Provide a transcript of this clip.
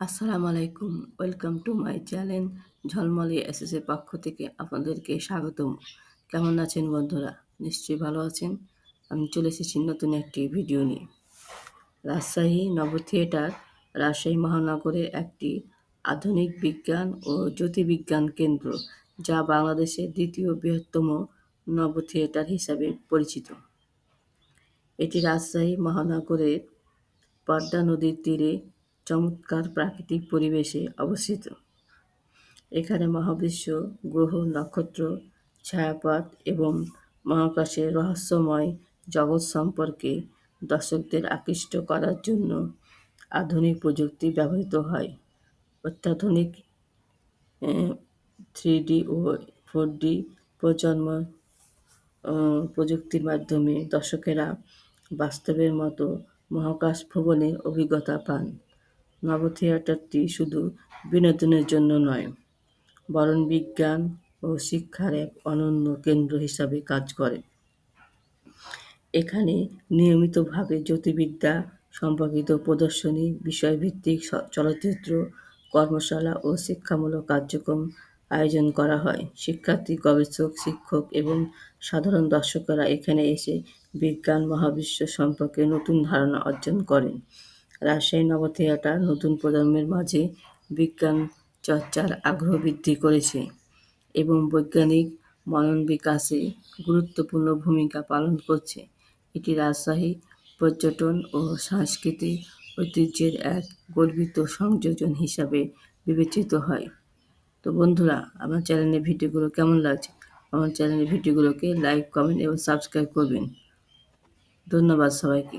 আসসালামু আলাইকুম, welcome to my channel ঝলমলে এসএসের পক্ষ থেকে আপনাদেরকে স্বাগতম। কেমন আছেন বন্ধুরা? নিশ্চয়ই ভালো আছেন। আমি চলে এসেছি নতুন একটি ভিডিও নিয়ে। রাজশাহী নব থিয়েটার রাজশাহী মহানগরের একটি আধুনিক বিজ্ঞান ও জ্যোতির্বিজ্ঞান কেন্দ্র, যা বাংলাদেশের দ্বিতীয় বৃহত্তম নব থিয়েটার হিসাবে পরিচিত। এটি রাজশাহী মহানগরের পদ্মা নদীর তীরে চমৎকার প্রাকৃতিক পরিবেশে অবস্থিত। এখানে মহাবিশ্ব, গ্রহ, নক্ষত্র, ছায়াপথ এবং মহাকাশের রহস্যময় জগৎ সম্পর্কে দর্শকদের আকৃষ্ট করার জন্য আধুনিক প্রযুক্তি ব্যবহৃত হয়। অত্যাধুনিক থ্রি ডি ও ফোর ডি প্রজন্ম প্রযুক্তির মাধ্যমে দর্শকেরা বাস্তবের মতো মহাকাশ ভ্রমণের অভিজ্ঞতা পান। নব থিয়েটারটি শুধু বিনোদনের জন্য নয়, বরং বিজ্ঞান ও শিক্ষার এক অনন্য কেন্দ্র হিসাবে কাজ করে। এখানে নিয়মিতভাবে জ্যোতির্বিদ্যা সম্পর্কিত প্রদর্শনী, বিষয়ভিত্তিক চলচ্চিত্র, কর্মশালা ও শিক্ষামূলক কার্যক্রম আয়োজন করা হয়। শিক্ষার্থী, গবেষক, শিক্ষক এবং সাধারণ দর্শকেরা এখানে এসে বিজ্ঞান, মহাবিশ্ব সম্পর্কে নতুন ধারণা অর্জন করেন। রাজশাহী নব থিয়েটার নতুন প্রজন্মের মাঝে বিজ্ঞান চর্চার আগ্রহ বৃদ্ধি করেছে এবং বৈজ্ঞানিক মনন বিকাশে গুরুত্বপূর্ণ ভূমিকা পালন করছে। এটি রাজশাহী পর্যটন ও সাংস্কৃতিক ঐতিহ্যের এক গর্বিত সংযোজন হিসাবে বিবেচিত হয়। তো বন্ধুরা, আমার চ্যানেলের ভিডিওগুলো কেমন লাগছে? আমার চ্যানেলের ভিডিওগুলোকে লাইক কমেন্ট এবং সাবস্ক্রাইব করবেন। ধন্যবাদ সবাইকে।